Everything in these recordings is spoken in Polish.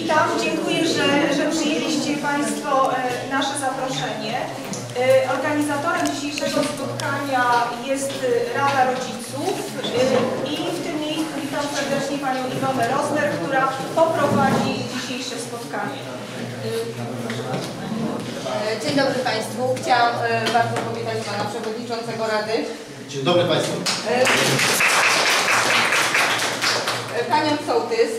Witam, dziękuję, że, że przyjęliście Państwo e, nasze zaproszenie. E, Organizatorem dzisiejszego spotkania jest e, Rada Rodziców i w tym miejscu witam serdecznie Panią Iwonę Rosner, która poprowadzi dzisiejsze spotkanie. Dzień dobry Państwu. Chciałam bardzo powitać Pana Przewodniczącego Rady, Dzień dobry Państwu. Panią Sołtys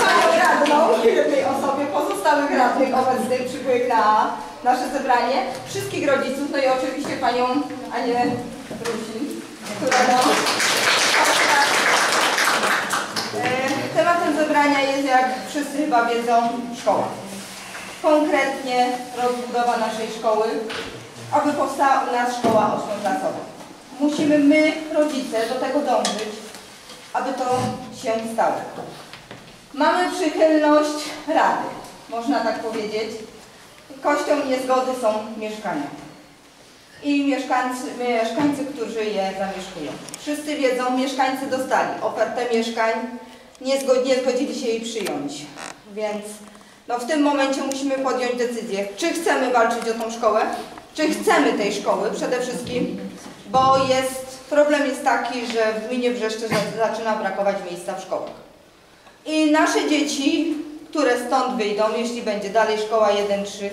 Panią Radną w jednej osobie, pozostałych radnych obecnych przybyłych na nasze zebranie, wszystkich rodziców, no i oczywiście Panią Anię Rusin, która no, E, Tematem zebrania jest, jak wszyscy chyba wiedzą, szkoła. Konkretnie rozbudowa naszej szkoły, aby powstała u nas szkoła ośmioklasowa. Musimy my, rodzice, do tego dążyć, aby to się stało. Mamy przychylność Rady, można tak powiedzieć. Kością niezgody są mieszkania. I mieszkańcy, mieszkańcy, którzy je zamieszkują. Wszyscy wiedzą, mieszkańcy dostali ofertę mieszkań, nie, zgo- nie zgodzili się jej przyjąć. Więc no, w tym momencie musimy podjąć decyzję, czy chcemy walczyć o tą szkołę, czy chcemy tej szkoły przede wszystkim, bo jest, problem jest taki, że w gminie Wrzeszcze za- zaczyna brakować miejsca w szkołach. I nasze dzieci, które stąd wyjdą, jeśli będzie dalej szkoła 1-3,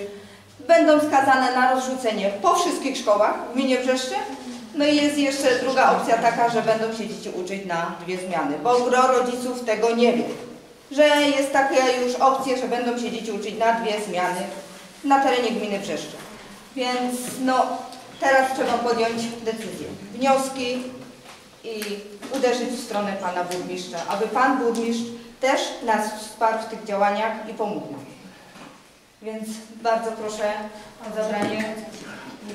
będą skazane na rozrzucenie po wszystkich szkołach w gminie Wrzeszcze. No i jest jeszcze druga opcja taka, że będą się dzieci uczyć na dwie zmiany, bo gro rodziców tego nie wie. Że jest taka już opcja, że będą się dzieci uczyć na dwie zmiany na terenie gminy Wrzeszcze. Więc no, teraz trzeba podjąć decyzję. Wnioski i uderzyć w stronę pana burmistrza, aby pan burmistrz też nas wsparł w tych działaniach i pomógł nam. Więc bardzo proszę o zabranie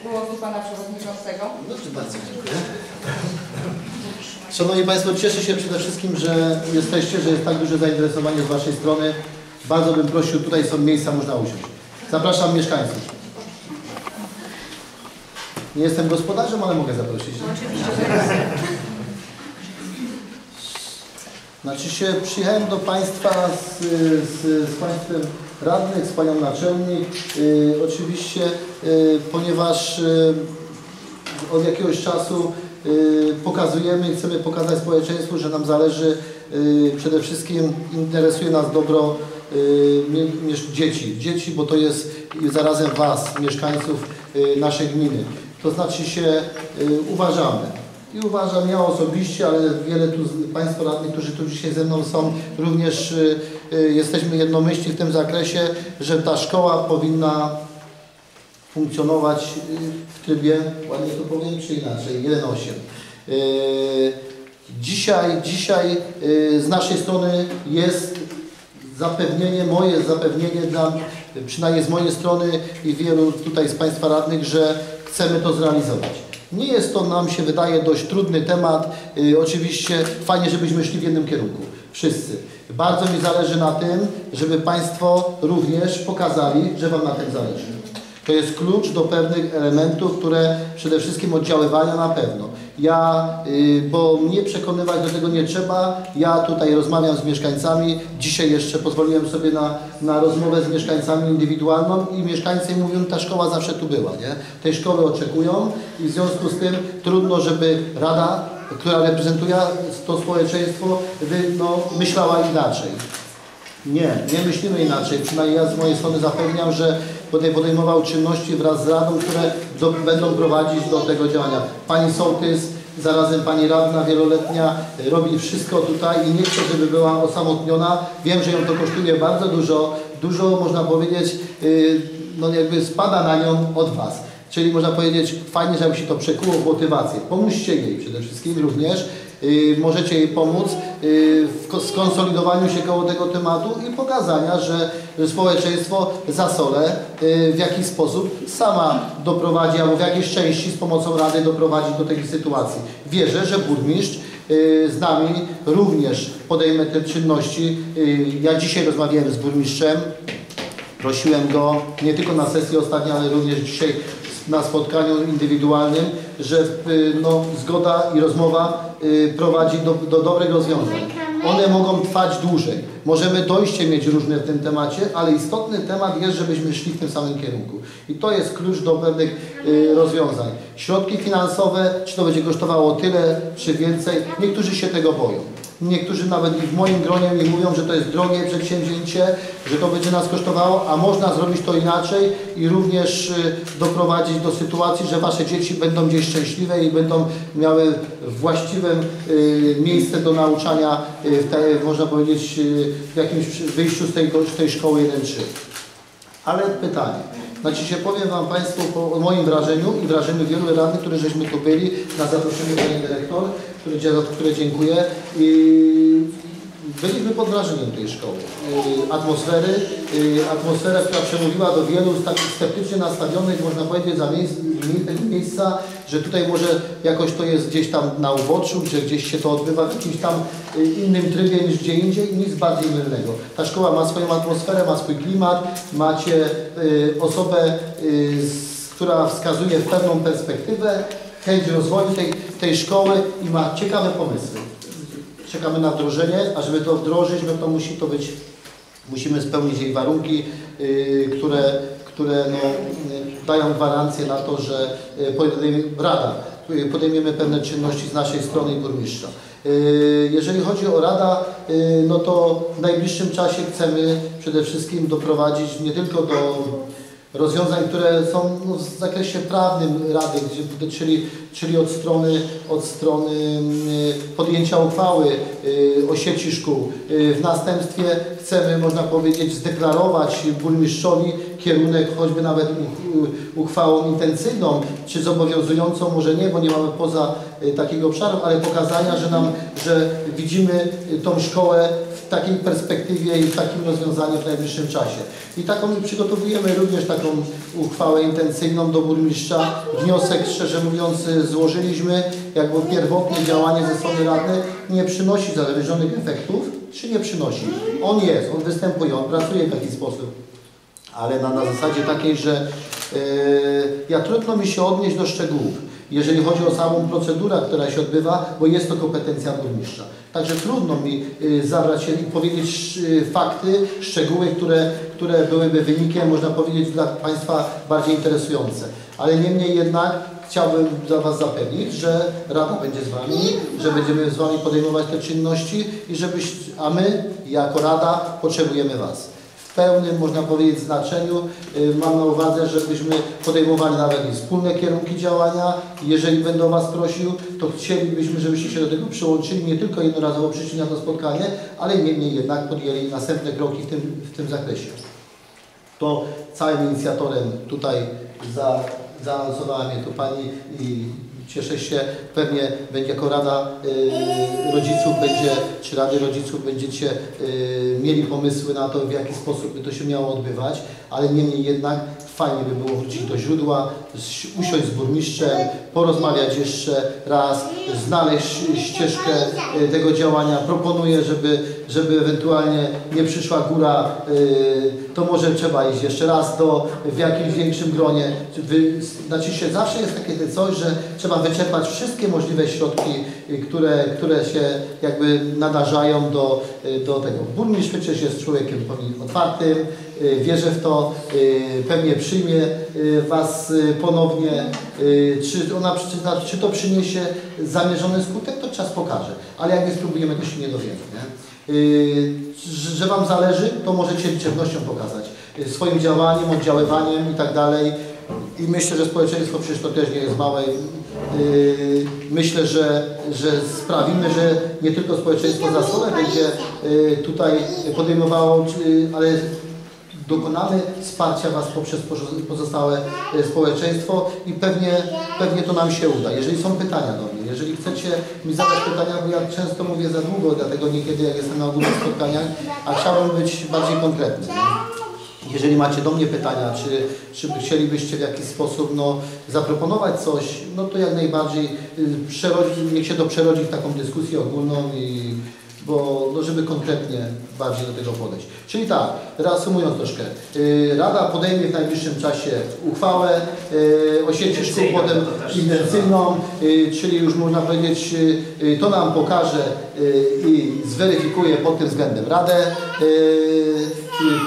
głosu pana przewodniczącego. No bardzo dziękuję. Szanowni Państwo, cieszę się przede wszystkim, że jesteście, że jest tak duże zainteresowanie z Waszej strony. Bardzo bym prosił, tutaj są miejsca, można usiąść. Zapraszam mieszkańców. Nie jestem gospodarzem, ale mogę zaprosić. nie? Znaczy się, przyjechałem do Państwa z, z, z Państwem radnych, z Panią Naczelnik. Y, oczywiście, y, ponieważ y, od jakiegoś czasu y, pokazujemy i chcemy pokazać społeczeństwu, że nam zależy, y, przede wszystkim interesuje nas dobro y, dzieci. Dzieci, bo to jest zarazem Was, mieszkańców naszej gminy. To znaczy się y, uważamy. I uważam ja osobiście, ale wiele tu Państwa radnych, którzy tu dzisiaj ze mną są, również y, y, jesteśmy jednomyślni w tym zakresie, że ta szkoła powinna funkcjonować w trybie, ładnie to powiem, czy inaczej, 1.8. Y, Dzisiaj, dzisiaj z naszej strony jest zapewnienie, moje zapewnienie dla, przynajmniej z mojej strony i wielu tutaj z Państwa radnych, że chcemy to zrealizować. Nie jest to, nam się wydaje, dość trudny temat. Y, oczywiście fajnie, żebyśmy szli w jednym kierunku. Wszyscy. Bardzo mi zależy na tym, żeby Państwo również pokazali, że Wam na tym zależy. To jest klucz do pewnych elementów, które przede wszystkim oddziaływania na pewno. Ja, y, bo mnie przekonywać do tego nie trzeba, ja tutaj rozmawiam z mieszkańcami, dzisiaj jeszcze pozwoliłem sobie na, na rozmowę z mieszkańcami indywidualną i mieszkańcy mówią, ta szkoła zawsze tu była, nie? Tej szkoły oczekują i w związku z tym trudno, żeby Rada, która reprezentuje to społeczeństwo, no, myślała inaczej. Nie, nie myślimy inaczej. Przynajmniej ja z mojej strony zapewniam, że podejmował czynności wraz z Radą, które do, będą prowadzić do tego działania. Pani Sołtys, zarazem Pani Radna wieloletnia y, robi wszystko tutaj i nie chcę, żeby była osamotniona. Wiem, że ją to kosztuje bardzo dużo, dużo można powiedzieć, y, no jakby spada na nią od Was. Czyli można powiedzieć, fajnie, żeby się to przekuło w motywację. Pomóżcie jej przede wszystkim również. Y, możecie jej pomóc y, w ko- skonsolidowaniu się koło tego tematu i pokazania, że społeczeństwo Zasole y, w jakiś sposób sama doprowadzi, albo w jakiejś części z pomocą Rady doprowadzi do takiej sytuacji. Wierzę, że burmistrz y, z nami również podejmie te czynności. Y, Ja dzisiaj rozmawiałem z burmistrzem, Prosiłem go nie tylko na sesji ostatniej, ale również dzisiaj na spotkaniu indywidualnym, że no, zgoda i rozmowa prowadzi do, do dobrych rozwiązań. One mogą trwać dłużej. Możemy dojście mieć różne w tym temacie, ale istotny temat jest, żebyśmy szli w tym samym kierunku. I to jest klucz do pewnych y, rozwiązań. Środki finansowe, czy to będzie kosztowało tyle, czy więcej, niektórzy się tego boją. Niektórzy nawet i w moim gronie mi mówią, że to jest drogie przedsięwzięcie, że to będzie nas kosztowało, a można zrobić to inaczej i również y, doprowadzić do sytuacji, że Wasze dzieci będą gdzieś szczęśliwe i będą miały właściwe y, miejsce do nauczania, y, w tej, można powiedzieć, w jakimś wyjściu z tej, z tej szkoły 1-3. Ale pytanie. Znaczy się powiem Wam Państwu po o moim wrażeniu i wrażeniu wielu radnych, którzy żeśmy tu byli na zaproszeniu Pani Dyrektor, które, które dziękuję. I byliśmy pod wrażeniem tej szkoły. Y, Atmosfery, y, atmosfera, która przemówiła do wielu takich sceptycznie nastawionych, można powiedzieć, za miejsc, mie- miejsca, że tutaj może jakoś to jest gdzieś tam na uboczu, że gdzieś się to odbywa w jakimś tam y, innym trybie niż gdzie indziej, nic bardziej mylnego. Ta szkoła ma swoją atmosferę, ma swój klimat, macie osobę, która wskazuje pewną perspektywę, chęć rozwoju tej, tej szkoły i ma ciekawe pomysły. Czekamy na wdrożenie, a żeby to wdrożyć, no to musi to być, musimy spełnić jej warunki, y, które, które no, y, dają gwarancję na to, że y, podejmie, Rada y, podejmiemy pewne czynności z naszej strony i burmistrza. Jeżeli chodzi o Rada, no to w najbliższym czasie chcemy przede wszystkim doprowadzić nie tylko do rozwiązań, które są no, w zakresie prawnym Rady, gdzie, czyli, czyli od strony, od strony y, podjęcia uchwały y, o sieci szkół. Y, W następstwie chcemy, można powiedzieć, zdeklarować burmistrzowi kierunek choćby nawet uchwałą intencyjną, czy zobowiązującą, może nie, bo nie mamy poza y, takiego obszaru, ale pokazania, że nam, że widzimy y, tą szkołę w takiej perspektywie i w takim rozwiązaniu w najbliższym czasie. I taką przygotowujemy również taką uchwałę intencyjną do burmistrza. Wniosek, szczerze mówiąc, y, złożyliśmy, jakby pierwotne działanie ze strony radnych nie przynosi zamierzonych efektów, czy nie przynosi. On jest, on występuje, on pracuje w jakiś sposób ale na, na zasadzie takiej, że e, ja trudno mi się odnieść do szczegółów, jeżeli chodzi o samą procedurę, która się odbywa, bo jest to kompetencja burmistrza. Także trudno mi e, zabrać się i powiedzieć e, fakty, szczegóły, które, które byłyby wynikiem, można powiedzieć, dla Państwa bardziej interesujące. Ale niemniej jednak chciałbym za Was zapewnić, że Rada będzie z Wami, że będziemy z Wami podejmować te czynności i żebyś, a my jako Rada potrzebujemy Was pełnym, można powiedzieć, znaczeniu. Y, Mam na uwadze, żebyśmy podejmowali nawet wspólne kierunki działania. Jeżeli będę Was prosił, to chcielibyśmy, żebyście się do tego przyłączyli, nie tylko jednorazowo przyszli na to spotkanie, ale niemniej jednak podjęli następne kroki w tym, w tym zakresie. To całym inicjatorem tutaj za, zaanonsowała mnie tu Pani i cieszę się, pewnie jako Rada y, Rodziców będzie, czy Rady Rodziców będziecie y, mieli pomysły na to, w jaki sposób by to się miało odbywać, ale niemniej jednak fajnie by było wrócić do źródła, usiąść z burmistrzem, porozmawiać jeszcze raz, znaleźć ścieżkę y, tego działania. Proponuję, żeby, żeby ewentualnie nie przyszła góra, y, to może trzeba iść jeszcze raz do, w jakimś większym gronie. Znaczy się zawsze jest takie coś, że trzeba wyczerpać wszystkie możliwe środki, y, które, które się jakby nadarzają do, y, do tego. Burmistrz przecież jest człowiekiem otwartym, wierzę w to, pewnie przyjmie Was ponownie. Czy, ona, czy to przyniesie zamierzony skutek, to czas pokaże. Ale jak nie spróbujemy, to się nie dowiemy. Nie? Y, że Wam zależy, to możecie liczebnością pokazać. Y, Swoim działaniem, oddziaływaniem i tak dalej. I myślę, że społeczeństwo przecież to też nie jest małe. Y, Myślę, że, że sprawimy, że nie tylko społeczeństwo za będzie tutaj podejmowało, ale dokonamy wsparcia Was poprzez pozo- pozostałe społeczeństwo i pewnie, pewnie to nam się uda. Jeżeli są pytania do mnie, jeżeli chcecie mi zadać pytania, bo ja często mówię za długo, dlatego niekiedy jak jestem na ogólnych spotkaniach, a chciałbym być bardziej konkretny. Jeżeli macie do mnie pytania, czy, czy chcielibyście w jakiś sposób no, zaproponować coś, no to jak najbardziej y, niech się to przerodzi w taką dyskusję ogólną i bo no, żeby konkretnie bardziej do tego podejść. Czyli tak, reasumując troszkę, y, Rada podejmie w najbliższym czasie uchwałę y, o sieci szkół potem intencyjną, y, czyli już można powiedzieć, y, y, to nam pokaże i zweryfikuje pod tym względem Radę,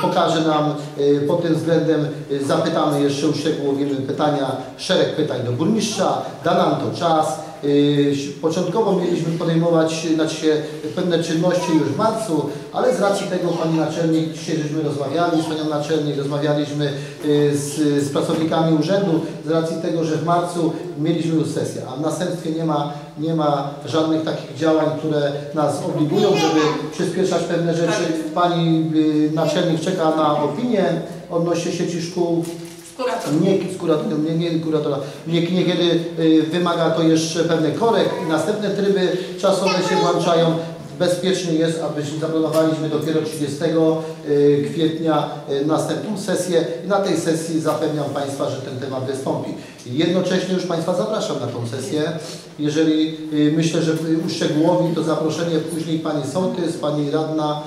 pokaże nam pod tym względem, zapytamy jeszcze, uszczegółowimy pytania, szereg pytań do burmistrza, da nam to czas. Y, Początkowo mieliśmy podejmować znaczy się, pewne czynności już w marcu, ale z racji tego Pani Naczelnik, dzisiaj żeśmy rozmawiali z Panią Naczelnik, rozmawialiśmy y, z, z pracownikami urzędu, z racji tego, że w marcu mieliśmy już sesję, a w następstwie nie ma, nie ma żadnych takich działań, które nas obligują, żeby przyspieszać pewne rzeczy. Pani y, Naczelnik czeka na opinię odnośnie sieci szkół nie z kuratorem, nie, nie kuratora. Nie, niekiedy y, wymaga to jeszcze pewnych korekt i następne tryby czasowe się włączają. Bezpiecznie jest, abyśmy zaplanowaliśmy dopiero 30 y, kwietnia y, następną sesję i na tej sesji zapewniam Państwa, że ten temat wystąpi. Jednocześnie już Państwa zapraszam na tą sesję. Jeżeli y, myślę, że uszczegółowi to zaproszenie później Pani Sołtys, Pani Radna,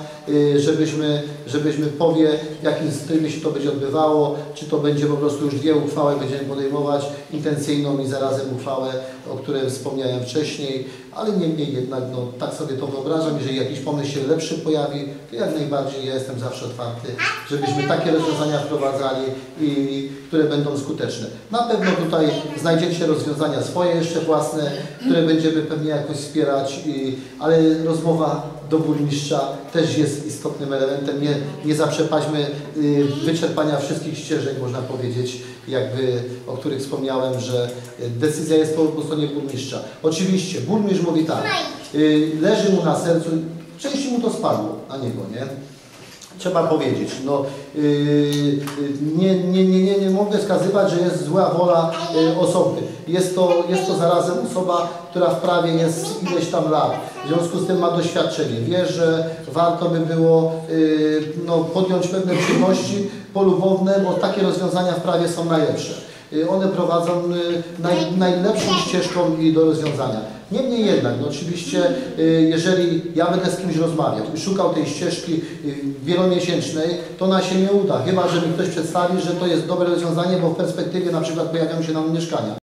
żebyśmy, żebyśmy powie, w jakim trybie się to będzie odbywało, czy to będzie po prostu już dwie uchwały będziemy podejmować, intencyjną i zarazem uchwałę, o której wspomniałem wcześniej, ale niemniej jednak, no, tak sobie to wyobrażam, jeżeli jakiś pomysł się lepszy pojawi, to jak najbardziej ja jestem zawsze otwarty, żebyśmy takie rozwiązania wprowadzali i które będą skuteczne. Na pewno tutaj znajdziecie rozwiązania swoje jeszcze własne, które będziemy pewnie jakoś wspierać, i, ale rozmowa do burmistrza też jest istotnym elementem. Nie, nie zaprzepaśmy y, wyczerpania wszystkich ścieżek, można powiedzieć, jakby, o których wspomniałem, że decyzja jest po, po stronie burmistrza. Oczywiście, burmistrz mówi tak, y, leży mu na sercu, części mu to spadło na niego, nie? Trzeba powiedzieć, no, yy, nie, nie, nie, nie, nie mogę wskazywać, że jest zła wola yy, osoby. Jest to, jest to zarazem osoba, która w prawie jest ileś tam lat. W związku z tym ma doświadczenie. Wie, że warto by było yy, no, podjąć pewne czynności polubowne, bo takie rozwiązania w prawie są najlepsze. Yy, One prowadzą yy, naj, najlepszą ścieżką i do rozwiązania. Niemniej jednak, no oczywiście, y, jeżeli ja będę z kimś rozmawiał i szukał tej ścieżki y, wielomiesięcznej, to ona się nie uda, chyba że mi ktoś przedstawi, że to jest dobre rozwiązanie, bo w perspektywie na przykład pojawią się nam mieszkania.